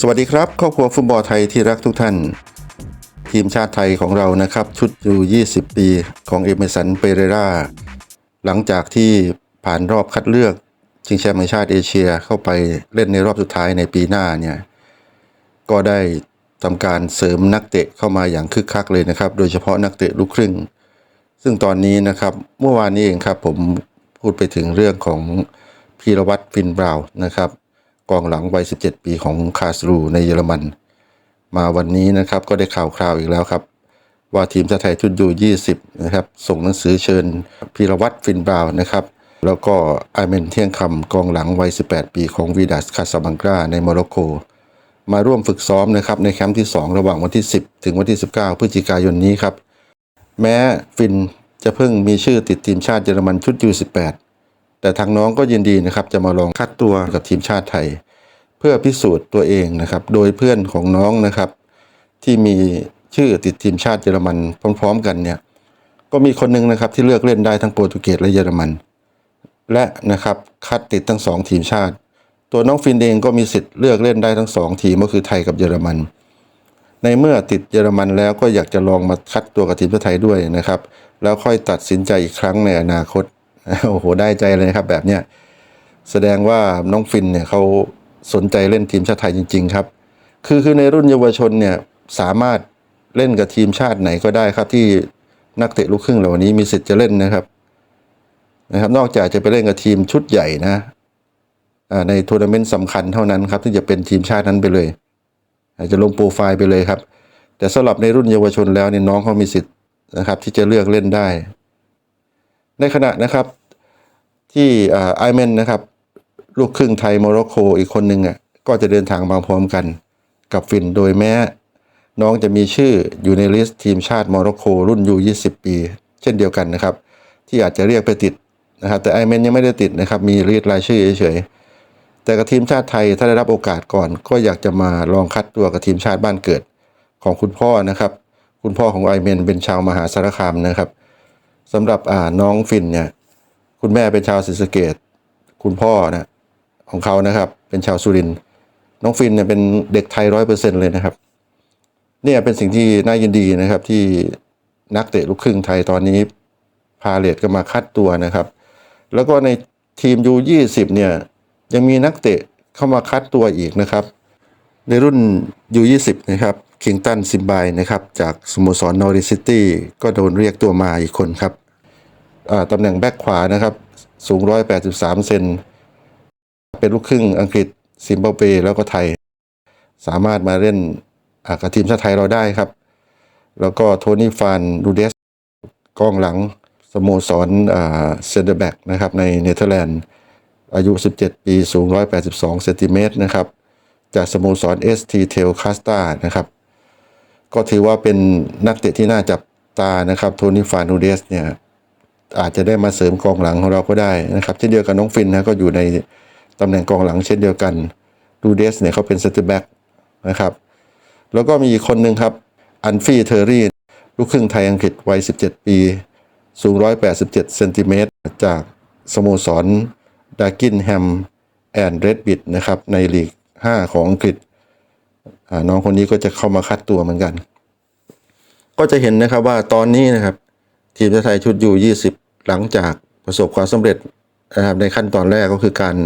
สวัสดีครับครอบครัวฟุตบอลไทยที่รักทุกท่าน ทีมชาติไทยของเรานะครับ ชุดอยู่20 ปีของเอเมสันเปเรราหลังจากที่ผ่านรอบคัดเลือกชิงแชมป์แห่งชาติเอเชียเข้าไปเล่นในรอบสุดท้ายในปีหน้าเนี่ยก็ได้ทำการเสริมนักเตะเข้ามาอย่างคึกคักเลยนะครับ โดยเฉพาะนักเตะลูกครึ่ง ซึ่งตอนนี้นะครับเมื่อวานนี้เองครับผมพูดไปถึงเรื่องของพีรวัตรฟินบราวน์นะครับ กองหลังวัย 17 ปีของคาสรูในเยอรมัน มาวันนี้นะครับก็ได้ข่าวคราวอีกแล้วครับ ว่าทีมชาติไทยชุดยู20 นะครับ ส่งหนังสือเชิญพีรวัตรฟินบราวนะครับ แล้วก็อาเมนเที่ยงคำกองหลังวัย 18 ปีของวีดัสคาสบังกาในโมร็อกโก มาร่วมฝึกซ้อมนะครับในแคมป์ที่ 2 ระหว่างวันที่ 10 ถึงวันที่ 19 พฤศจิกายนนี้ครับ แม้ฟินจะเพิ่งมีชื่อติดทีมชาติเยอรมันชุดยู18 แต่ทางน้องก็ยินดีนะครับ จะมาลองคัดตัวกับทีมชาติไทย เพื่อพิสูจน์ตัวเองนะครับ โดยเพื่อนของน้องนะครับ ที่มีชื่อติดทีมชาติเยอรมันพร้อม ๆ กันเนี่ยก็มีคนหนึ่งนะครับที่เลือกเล่นได้ทั้งโปรตุเกสและเยอรมัน และนะครับคัดติดทั้งสองทีมชาติ ตัวน้องฟินเองก็มีสิทธิ์เลือกเล่นได้ทั้งสองทีมก็คือไทยกับเยอรมัน ในเมื่อติดเยอรมันแล้วก็อยากจะลองมาคัดตัวกับทีมชาติไทยด้วยนะครับ แล้วค่อยตัดสินใจอีกครั้งในอนาคต โอ้โหได้ใจเลยนะครับแบบเนี้ยแสดงว่าน้องฟินเนี่ยเขาสนใจเล่นทีมชาติไทยจริง ๆ ครับ คือคือในรุ่นเยาวชนเนี่ยสามารถเล่นกับทีมชาติไหนก็ได้ครับที่นักเตะลูกครึ่งเหล่านี้มีสิทธิ์จะเล่นนะครับนะครับ นอกจากจะไปเล่นกับทีมชุดใหญ่นะในทัวร์นาเมนต์สำคัญเท่านั้นครับที่จะเป็นทีมชาตินั้นไปเลย อาจจะลงโปรไฟล์ไปเลยครับ แต่สำหรับในรุ่นเยาวชนแล้วเนี่ยน้องเขามีสิทธิ์นะครับ ที่จะเลือกเล่นได้ ในขณะนะครับที่ไอแมนนะครับ ลูกครึ่งไทยโมร็อกโกอีกคนหนึ่งอะก็จะเดินทางมาพร้อมกันกับฟินโดยแม้น้องจะมีชื่ออยู่ในลิสต์ทีมชาติโมร็อกโกรุ่นยู20 ปี เช่นเดียวกันนะครับ ที่อาจจะเรียกไปติดนะครับ แต่ไอแมนยังไม่ได้ติดนะครับ มีรีดรายชื่อเฉยๆแต่กับทีมชาติไทยถ้าได้รับโอกาสก่อน ก็อยากจะมาลองคัดตัวกับทีมชาติบ้านเกิด ของคุณพ่อนะครับ คุณพ่อของไอแมนเป็นชาวมหาสารคามนะครับ สำหรับอ่าน้องฟินเนี่ย คุณแม่เป็นชาวศรีสะเกดคุณพ่อนะของเขานะครับ เป็นชาวสุรินทร์น้องฟินเนี่ยเป็นเด็กไทยร้อยเปอร์เซ็นเลยนะครับ เนี่ยเป็นสิ่งที่น่ายินดีนะครับที่นักเตะลูกครึ่งไทยตอนนี้พาเลตก็มาคัดตัวนะครับ แล้วก็ในทีมยูยี่สิบเนี่ยยังมีนักเตะเข้ามาคัดตัวอีกนะครับ ในรุ่นยูยี่สิบนะครับ คิงตันซิมบายนะครับจากสโมสรนอริซิตี้ก็โดนเรียกตัวมาอีกคนครับตำแหน่งแบ็คขวานะครับ สูง 183 เซน เป็นลูกครึ่งอังกฤษซิมบับเวแล้วก็ไทย สามารถมาเล่นกับทีมชาติไทยเราได้ครับ แล้วก็โทนี่ฟานดูเดสกองหลังสโมสรเซนเดอร์แบ็กนะครับในเนเธอร์แลนด์อายุ 17 ปี สูง 182 เซนติเมตรนะครับ จากสโมสร ST t e l c a s t a นะครับ ก็ถือว่าเป็นนักเตะที่น่าจับตานะครับโทนี่ฟานูเดสเนี่ยอาจจะได้มาเสริมกองหลังของเราก็ได้นะครับ เช่นเดียวกับน้องฟินนะก็อยู่ในตำแหน่งกองหลังเช่นเดียวกันดูเดสเนี่ยเขาเป็นเซนเตอร์แบ็กนะครับ แล้วก็มีอีกคนหนึ่งครับอันฟี่เทอร์รี่ลูกครึ่งไทยอังกฤษวัย 17 ปี สูง 187 เซนติเมตรจากสโมสรดากินแฮมแอนด์เรดบิดนะครับในลีก 5 ของอังกฤษ น้องคนนี้ก็จะเข้ามาคัดตัวเหมือนกัน ก็จะเห็นนะครับว่าตอนนี้นะครับ ทีมชาติไทยชุดยู20 หลังจากประสบความสำเร็จนะครับในขั้นตอนแรกก็คือการ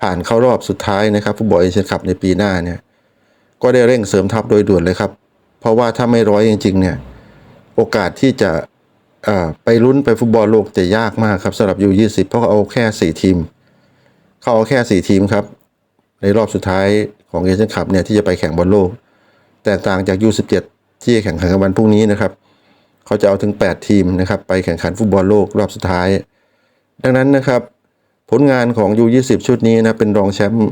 ผ่านเข้ารอบสุดท้ายนะครับฟุตบอลเอเชียนคัพในปีหน้าเนี่ยก็ได้เร่งเสริมทัพโดยด่วนเลยครับ เพราะว่าถ้าไม่ร้อยจริง ๆ เนี่ย โอกาสที่จะไปลุ้นไปฟุตบอลโลกจะยากมากครับสำหรับยู20เพราะเขาเอาแค่ 4 ทีม เขาเอาแค่ 4 ทีมครับ ในรอบสุดท้าย ของเอเชียนคัพเนี่ยที่จะไปแข่งบอลโลก แตกต่างจาก U17 ที่จะแข่งขันกันวันพรุ่งนี้นะครับ เขาจะเอาถึง 8 ทีมนะครับไปแข่งขันฟุตบอลโลกรอบสุดท้าย ดังนั้นนะครับ ผลงานของ U20 ชุดนี้นะเป็นรองแชมป์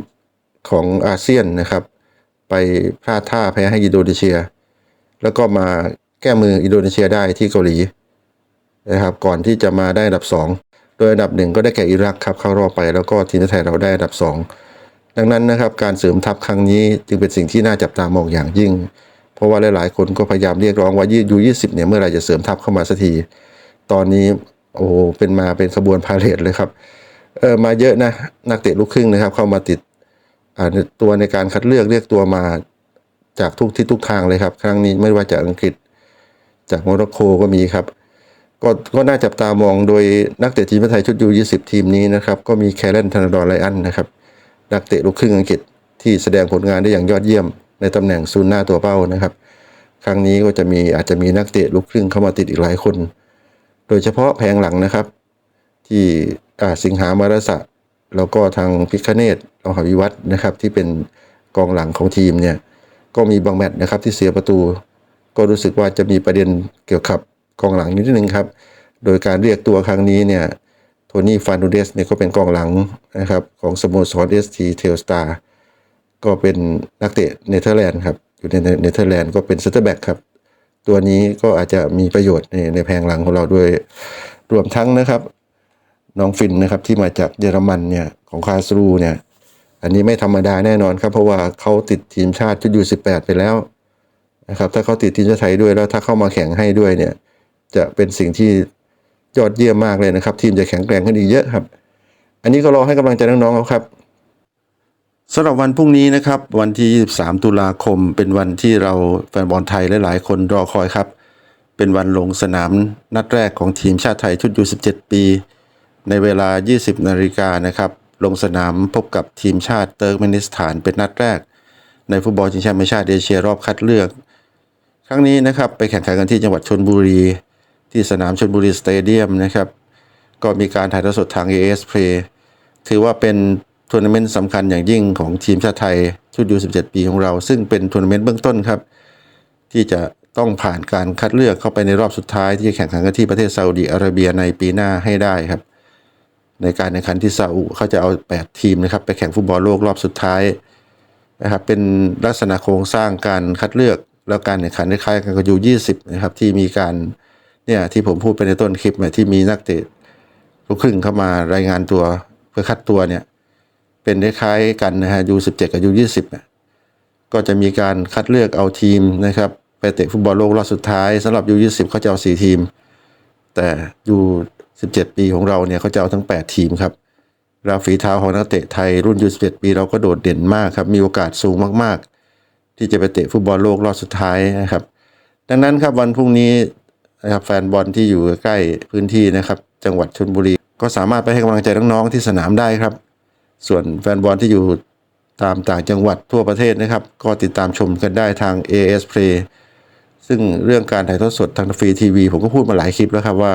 ของอาเซียนนะครับ ไปพลาดท่าแพ้ให้อินโดนีเซีย แล้วก็มาแก้มืออินโดนีเซียได้ที่เกาหลีนะครับก่อนที่จะมาได้อันดับ 2 โดยอันดับหนึ่งก็ได้แก่อิรักครับเข้ารอบไปแล้วก็ทีมชาติไทยเราได้อันดับ 2 ดังนั้นนะครับการเสริมทัพครั้งนี้จึงเป็นสิ่งที่น่าจับตามองอย่างยิ่ง เพราะว่าหลายๆ คนก็พยายามเรียกร้องว่ายูยี่สิบเนี่ยเมื่อไหรจะเสริมทัพเข้ามาสักที ตอนนี้โอ้เป็นมาเป็นขบวนพาเลทเลยครับเออมาเยอะนะนักเตะลูกครึ่งนะครับ เข้ามาติดตัวในการคัดเลือกเรียกตัวมาจากทุกทิศทุกทางเลยครับ ครั้งนี้ไม่ว่าจากอังกฤษ จากโมร็อกโกก็มีครับ ก็ก็น่าจับตามองโดยนักเตะทีมชาติไทยชุดยู20 ทีมนี้นะครับ ก็มีแคเรนธนาดอนไลอันนะครับ นักเตะลูกครึ่งอังกฤษที่แสดงผลงานได้อย่างยอดเยี่ยม ในตำแหน่งซูนหน้าตัวเป้านะครับ ครั้งนี้ก็จะมีอาจจะมีนักเตะลูกครึ่งเข้ามาติดอีกหลายคน โดยเฉพาะแผงหลังนะครับ ที่สิงหามารสะแล้วก็ทางพิคเนตอหวิวัฒนะครับ ที่เป็นกองหลังของทีมเนี่ยก็มีบางแมตช์นะครับที่เสียประตู ก็รู้สึกว่าจะมีประเด็นเกี่ยวกับกองหลังนิดนึงครับ โดยการเรียกตัวครั้งนี้เนี่ย ทนี่ฟานดูเดสเนี่ยก็เป็นกองหลังนะครับของสโมสรเอสทีเทลสตาร์ก็เป็นนักเตะเนเธอร์แลนด์ครับ อยู่ในเนเธอร์แลนด์ก็เป็นเซนเตอร์แบ็กครับ ตัวนี้ก็อาจจะมีประโยชน์ในในแผงหลังของเราด้วยรวมทั้งนะครับ น้องฟินนะครับที่มาจากเยอรมันเนี่ยของคาสรูเนี่ย อันนี้ไม่ธรรมดาแน่นอนครับ เพราะว่าเขาติดทีมชาติชุดยู18ไปแล้วนะครับถ้าเขาติดทีมชาติไทยด้วยแล้วถ้าเข้ามาแข่งให้ด้วยเนี่ย จะเป็นสิ่งที่ ยอดเยี่ยมมากเลยนะครับ ทีมจะแข็งแกร่งขึ้นอีกเยอะครับ อันนี้ก็รอให้กำลังใจน้องๆเขาครับสำหรับวันพรุ่งนี้นะครับ วันที่ 23 ตุลาคม เป็นวันที่เราแฟนบอลไทยหลายๆ คนรอคอยครับ เป็นวันลงสนามนัดแรกของทีมชาติไทยชุดยู17 ปี ในเวลา 20 นาฬิกานะครับ ลงสนามพบกับทีมชาติเติร์กเมนิสถานเป็นนัดแรก ในฟุตบอลชิงแชมป์เอเชียเอเชียรอบคัดเลือก ครั้งนี้นะครับไปแข่งขันกันที่จังหวัดชนบุรี ที่สนามชนบุรีสเตเดียมนะครับ ก็มีการถ่ายทอดสดทาง AS Play ถือว่าเป็นทัวร์นาเมนต์สำคัญอย่างยิ่งของทีมชาติไทยชุดยู17 ปีของเรา ซึ่งเป็นทัวร์นาเมนต์เบื้องต้นครับ ที่จะต้องผ่านการคัดเลือกเข้าไปในรอบสุดท้ายที่จะแข่งขันกันที่ประเทศซาอุดีอาระเบียในปีหน้าให้ได้ครับ ในการแข่งขันที่ซาอุเขาจะเอา 8 ทีมนะครับไปแข่งฟุตบอลโลกรอบสุดท้ายนะครับเป็นลักษณะโครงสร้างการคัดเลือกแล้วการแข่งขันคล้ายๆกันกับยู20นะครับที่มีการ เนี่ยที่ผมพูดไปในต้นคลิปเนี่ยที่มีนักเตะลูกครึ่งเข้ามารายงานตัวเพื่อคัดตัวเนี่ย เป็นคล้ายๆกันนะฮะยูสิบเจ็ดกับยูยี่สิบก็จะมีการคัดเลือกเอาทีมนะครับ ไปเตะฟุตบอลโลกรอบสุดท้ายสำหรับยูยี่สิบเขาจะเอาสี่ทีม แต่ยูสิบเจ็ดปีของเราเนี่ยเขาจะเอาทั้งแปดทีมครับเราฝีเท้าของนักเตะไทยรุ่นยูสิบเจ็ดปีเราก็โดดเด่นมากครับ มีโอกาสสูงมากๆ ที่จะไปเตะฟุตบอลโลกรอบสุดท้ายนะครับ ดังนั้นครับวันพรุ่งนี้ นะครับแฟนบอลที่อยู่ใกล้พื้นที่นะครับ จังหวัดชลบุรี ก็สามารถไปให้กำลังใจน้องๆที่สนามได้ครับ ส่วนแฟนบอลที่อยู่ตามต่างจังหวัดทั่วประเทศนะครับ ก็ติดตามชมกันได้ทาง AS Play ซึ่งเรื่องการถ่ายทอดสดทางฟรีทีวีผมก็พูดมาหลายคลิปแล้วครับว่า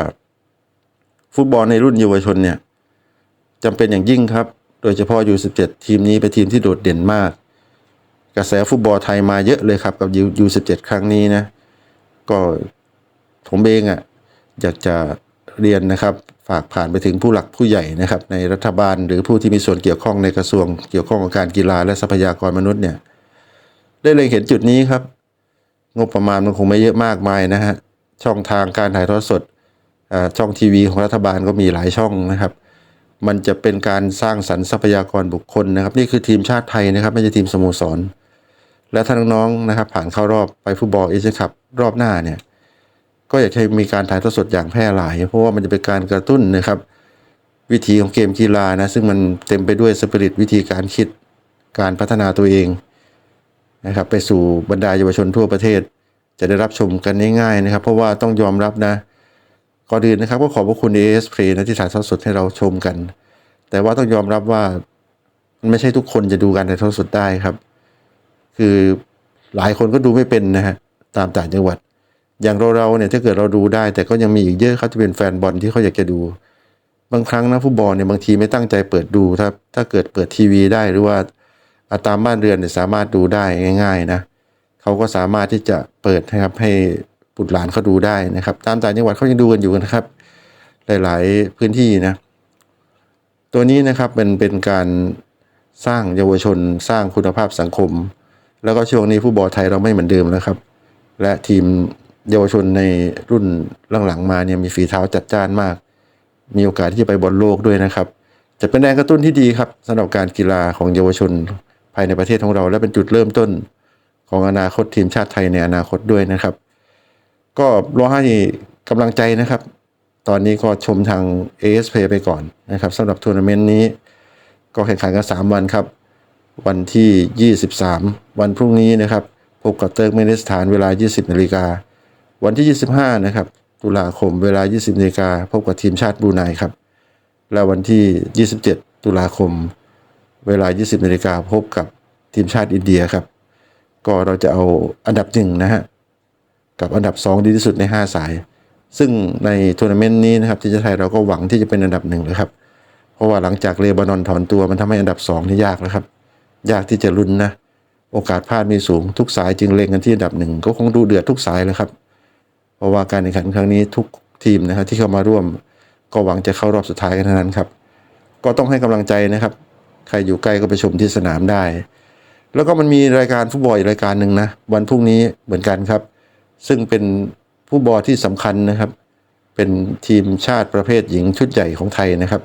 ฟุตบอลในรุ่นเยาวชนเนี่ยจำเป็นอย่างยิ่งครับ โดยเฉพาะ U17 ทีมนี้เป็นทีมที่โดดเด่นมาก กระแสฟุตบอลไทยมาเยอะเลยครับกับ U17 ครั้งนี้นะ ก็ ผมเองอะ่ะอยากจะเรียนนะครับฝากผ่านไปถึงผู้หลักผู้ใหญ่นะครับ ในรัฐบาลหรือผู้ที่มีส่วนเกี่ยวข้องในกระทรวงเกี่ยวข้องกับการกีฬาและทรัพยากรมนุษย์เนี่ย ได้เลยเห็นจุดนี้ครับ งบประมาณมันคงไม่เยอะมากมายนะฮะช่องทางการถ่ายทอดสดอ่าช่องทีวีของรัฐบาลก็มีหลายช่องนะครับ มันจะเป็นการสร้างสรรค์ทรัพยากรบุคคลนะครับ นี่คือทีมชาติไทยนะครับ ไม่ใช่ทีมสโมสร และถ้านน้องๆนะครับ ผ่านเข้ารอบไปฟุตบอลเอเชียคัพรอบหน้าเนี่ย ก็อยากให้มีการถ่ายทอดสดอย่างแพร่หลาย เพราะว่ามันจะเป็นการกระตุ้นนะครับ วิธีของเกมกีฬานะซึ่งมันเต็มไปด้วยสปิริตวิธีการคิดการพัฒนาตัวเองนะครับ ไปสู่บรรดาเยาวชนทั่วประเทศ จะได้รับชมกันง่ายๆนะครับ เพราะว่าต้องยอมรับนะก่อนอื่นนะครับก็ขอบพระคุณ AS Play นะที่ถ่ายทอดสดให้เราชมกัน แต่ว่าต้องยอมรับว่ามันไม่ใช่ทุกคนจะดูการถ่ายทอดสดได้ครับ คือหลายคนก็ดูไม่เป็นนะฮะตามต่างจังหวัด อย่างเราเราเนี่ยถ้าเกิดเราดูได้ แต่ก็ยังมีอีกเยอะครับที่เป็นแฟนบอลที่เขาอยากจะดู บางครั้งนะฟุตบอลเนี่ยบางทีไม่ตั้งใจเปิดดูถ้าถ้าเกิดเปิดทีวีได้หรือว่าอ่าตามบ้านเรือนเนี่ยสามารถดูได้ง่าย ๆ นะเขาก็สามารถที่จะเปิดนะครับให้บุตรหลานเขาดูได้นะครับ ตามต่างจังหวัดเขายังดูกันอยู่นะครับ หลายๆพื้นที่นะ ตัวนี้นะครับเป็นเป็นการสร้างเยาวชนสร้างคุณภาพสังคม แล้วก็ช่วงนี้ผู้บอลไทยเราไม่เหมือนเดิมแล้วครับ และทีม เยาวชนในรุ่นหลังๆมาเนี่ยมีฝีเท้าจัดจ้านมาก มีโอกาสที่จะไปบอลโลกด้วยนะครับ จะเป็นแรงกระตุ้นที่ดีครับสำหรับการกีฬาของเยาวชนภายในประเทศของเรา และเป็นจุดเริ่มต้นของอนาคตทีมชาติไทยในอนาคตด้วยนะครับ ก็รอให้กำลังใจนะครับ ตอนนี้ก็ชมทาง a s p a y ไปก่อนนะครับสำหรับทัวร์นาเมนต์นี้ ก็แข่งขันกัน 3 วันครับ วันที่ 23 วันพรุ่งนี้นะครับพบกับเติร์กเมนิสถานเวลา 20นาฬิกา วันที่ 25 นะครับ ตุลาคมเวลา 20นาฬิกาพบกับทีมชาติบรูไนครับ และวันที่ 27 ตุลาคม เวลา 20นาฬิกาพบกับทีมชาติอินเดียครับ ก็เราจะเอาอันดับหนึ่งนะฮะ กับอันดับ 2 ดีที่สุดใน 5 สาย ซึ่งในทัวร์นาเมนต์นี้นะครับ ที่จะไทยเราก็หวังที่จะเป็นอันดับหนึ่งเลยครับ เพราะว่าหลังจากเลบานอนถอนตัวมันทำให้อันดับ2นี่ยากแล้วครับ ยากที่จะลุ้นนะ โอกาสพลาดมีสูง ทุกสายจึงเล็งกันที่อันดับหนึ่งก็คงดูเดือดทุกสายเลยครับ เพราะว่าการแข่งขันครั้งนี้ทุกทีมนะครับที่เข้ามาร่วม ก็หวังจะเข้ารอบสุดท้ายกันเท่านั้นครับ ก็ต้องให้กำลังใจนะครับ ใครอยู่ใกล้ก็ไปชมที่สนามได้ แล้วก็มันมีรายการฟุตบอลอีกรายการหนึ่งนะวันพรุ่งนี้เหมือนกันครับ ซึ่งเป็นฟุตบอลที่สำคัญนะครับ เป็นทีมชาติประเภทหญิงชุดใหญ่ของไทยนะครับ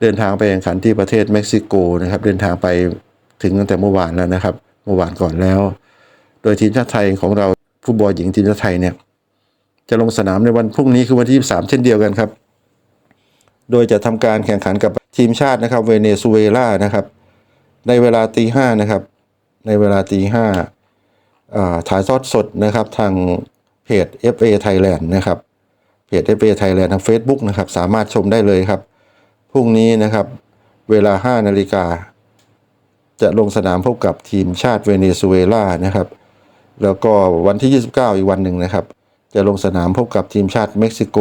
เดินทางไปแข่งขันที่ประเทศเม็กซิโกนะครับ เดินทางไปถึงตั้งแต่เมื่อวานแล้วนะครับ เมื่อวานก่อนแล้ว โดยทีมชาติไทยของเราฟุตบอลหญิงทีมชาติไทยเนี่ย จะลงสนามในวันพรุ่งนี้คือวันที่ 23 เช่นเดียวกันครับ โดยจะทำการแข่งขันกับทีมชาตินะครับเวเนซุเอลานะครับ ในเวลาตีห้านะครับ ในเวลาตีห้าอ่าถ่ายทอดสดนะครับทางเพจ FA Thailand นะครับเพจ FA Thailand ทาง Facebook นะครับ สามารถชมได้เลยครับ พรุ่งนี้นะครับ เวลา 5 นาฬิกา จะลงสนามพบกับทีมชาติเวเนซุเอลานะครับ แล้วก็วันที่ 29 อีกวันหนึ่งนะครับ จะลงสนามพบกับทีมชาติเม็กซิโก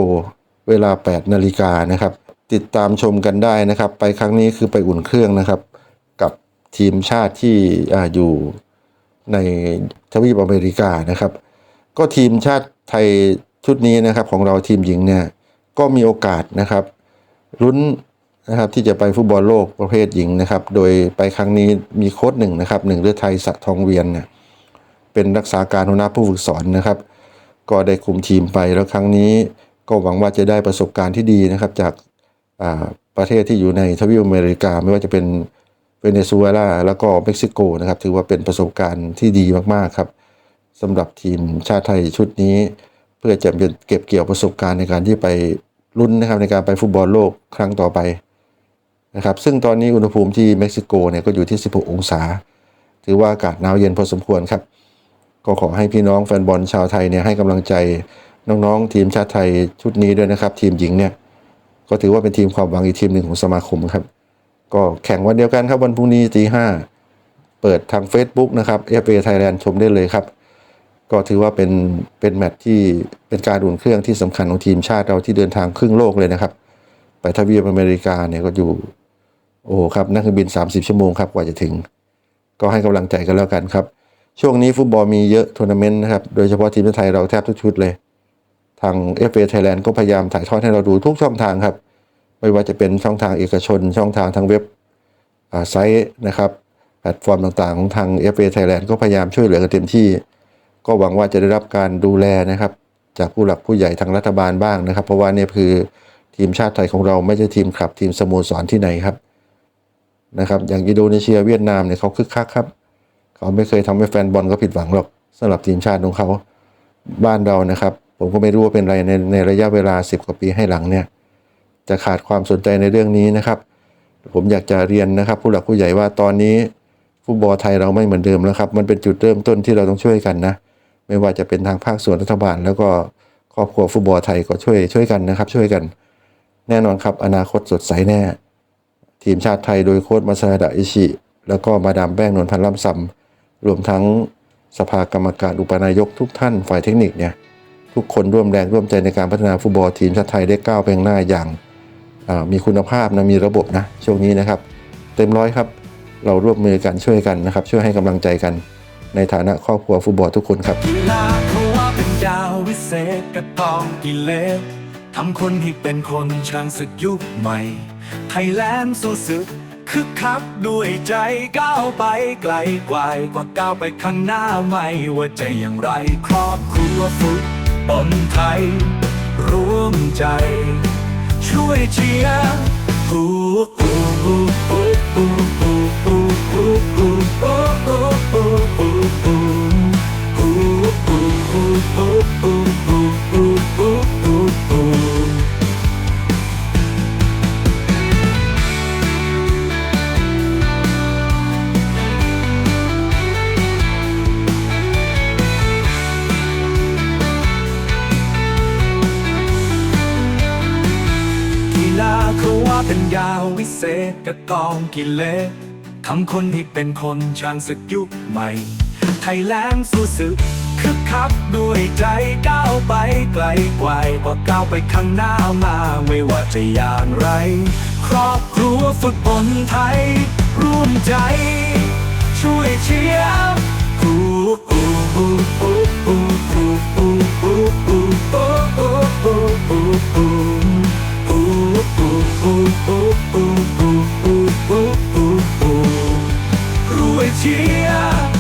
เวลา 8 นาฬิกานะครับ ติดตามชมกันได้นะครับ ไปครั้งนี้คือไปอุ่นเครื่องนะครับ กับทีมชาติที่ออยู่ในทวีปอเมริกานะครับ ก็ทีมชาติไทยชุดนี้นะครับของเราทีมหญิงเนี่ยก็มีโอกาสนะครับลุ้นนะครับที่จะไปฟุตบอลโลกประเภทหญิงนะครับ โดยไปครั้งนี้มีโค้ชหนึ่งนะครับหนึ่งเลือดไทยสะทองเวียนเนี่ยเป็นรักษาการหัวหน้าผู้ฝึกสอนนะครับ ก็ได้คุมทีมไปแล้วครั้งนี้ก็หวังว่าจะได้ประสบการณ์ที่ดีนะครับ จากประเทศที่อยู่ในทวีปอเมริกา ไม่ว่าจะเป็นเวเนซุเอลาแล้วก็เม็กซิโกนะครับ ถือว่าเป็นประสบการณ์ที่ดีมากๆครับสำหรับทีมชาติไทยชุดนี้ เพื่อจะเก็บเกี่ยวประสบการณ์ในการที่ไปลุ้นนะครับในการไปฟุตบอลโลกครั้งต่อไปนะครับ ซึ่งตอนนี้อุณหภูมิที่เม็กซิโกเนี่ยก็อยู่ที่ 16 องศา ถือว่าอากาศหนาวเย็นพอสมควรครับ ก็ขอให้พี่น้องแฟนบอลชาวไทยเนี่ยให้กำลังใจน้องๆ ทีมชาติไทยชุดนี้ด้วยนะครับ ทีมหญิงเนี่ยก็ถือว่าเป็นทีมความหวังอีกทีมหนึ่งของสมาคมครับ ก็แข่งวันเดียวกันครับวันพรุ่งนี้ตีห้าเปิดทาง Facebook นะครับ FA Thailand ชมได้เลยครับ ก็ถือว่าเป็นเป็นแมตช์ที่เป็นการอุ่นเครื่องที่สำคัญของทีมชาติเราที่เดินทางครึ่งโลกเลยนะครับ ไปทวีปอเมริกาเนี่ยก็อยู่ โอ้ครับนั่งเครื่องบิน 30 ชั่วโมงครับกว่าจะถึง ก็ให้กำลังใจกันแล้วกันครับ ช่วงนี้ฟุตบอลมีเยอะทัวร์นาเมนต์นะครับ โดยเฉพาะทีมชาติไทยเราแทบทุกชุดเลย ทาง FA Thailand ก็พยายามถ่ายทอดให้เราดูทุกช่องทางครับ ไม่ว่าจะเป็นช่องทางเอกชน ช่องทางทางเว็บไซต์นะครับ แพลตฟอร์มต่างๆ ของทาง FA Thailand ก็พยายามช่วยเหลือกันเต็มที่ ก็หวังว่าจะได้รับการดูแลนะครับ จากผู้หลักผู้ใหญ่ทางรัฐบาลบ้างนะครับ เพราะว่าเนี่ยคือทีมชาติไทยของเราไม่ใช่ทีมขับทีมสโมสรที่ไหนครับนะครับ อย่างอินโดนีเซียเวียดนามเนี่ยเขาคึกคักครับ เขาไม่เคยทำให้แฟนบอลก็ผิดหวังหรอกสำหรับทีมชาติของเขาบ้านเรานะครับ ผมก็ไม่รู้ว่าเป็นไรในในระยะเวลา 10 กว่าปีให้หลังเนี่ยจะขาดความสนใจในเรื่องนี้นะครับ ผมอยากจะเรียนนะครับ ผู้หลักผู้ใหญ่ว่าตอนนี้ฟุตบอลไทยเราไม่เหมือนเดิมแล้วครับ มันเป็นจุดเริ่มต้นที่เราต้องช่วยกันนะ ไม่ว่าจะเป็นทางภาคส่วนรัฐบาล แล้วก็ครอบครัวฟุตบอลไทยก็ช่วยช่วยกันนะครับ ช่วยกัน แน่นอนครับ อนาคตสดใสแน่ ทีมชาติไทยโดยโค้ชมาซาดะอิชิ แล้วก็มาดามแป้งนวลพันธ์ล่ำซำ รวมทั้งสภากรรมการอุปนายกทุกท่านฝ่ายเทคนิคเนี่ยทุกคนร่วมแรงร่วมใจในการพัฒนาฟุตบอลทีมชาติไทยได้ก้าวไปข้างหน้าอย่างามีคุณภาพนะมีระบบนะช่วงนี้นะครับ เต็มร้อยครับ เราร่วมมือกันช่วยกันนะครับ ช่วยให้กำลังใจกันในฐานะครอบครัวฟุตบอลทุกคนครับกีฬาเขาว่าเป็นดาววิเศษกระตองกิเลสทำคนให้เป็นคนช่างศึกยุคใหม่ไทยแลนด์สู้ศึก คึกคักด้วยใจก้าวไปไกลกว่ากว่าก้าวไปข้างหน้าไม่ว่าจะอย่างไรครอบครัวฟุตบอลไทย ร่วมใจ ช่วยเชียร์ฮู้ฮู้ฮู้ฮู้ฮู้ฮู้ฮู้ฮู้ฮู้ฮู้ฮู้ฮู้ฮู้ฮู้ กระตองกิเลสทำคนให้เป็นคนช่างศึกยุคใหม่ ไทยแลนด์สู้ศึกคึกคักด้วยใจก้าวไปไกลกวกว่าก้าวไปข้างหน้ามาไม่ว่าจะอย่างไร ครอบครัวฝึกบนไทย ร่วมใจ ช่วยเชียร์โอ้โอ้โอ้โอ้ у у у Круетія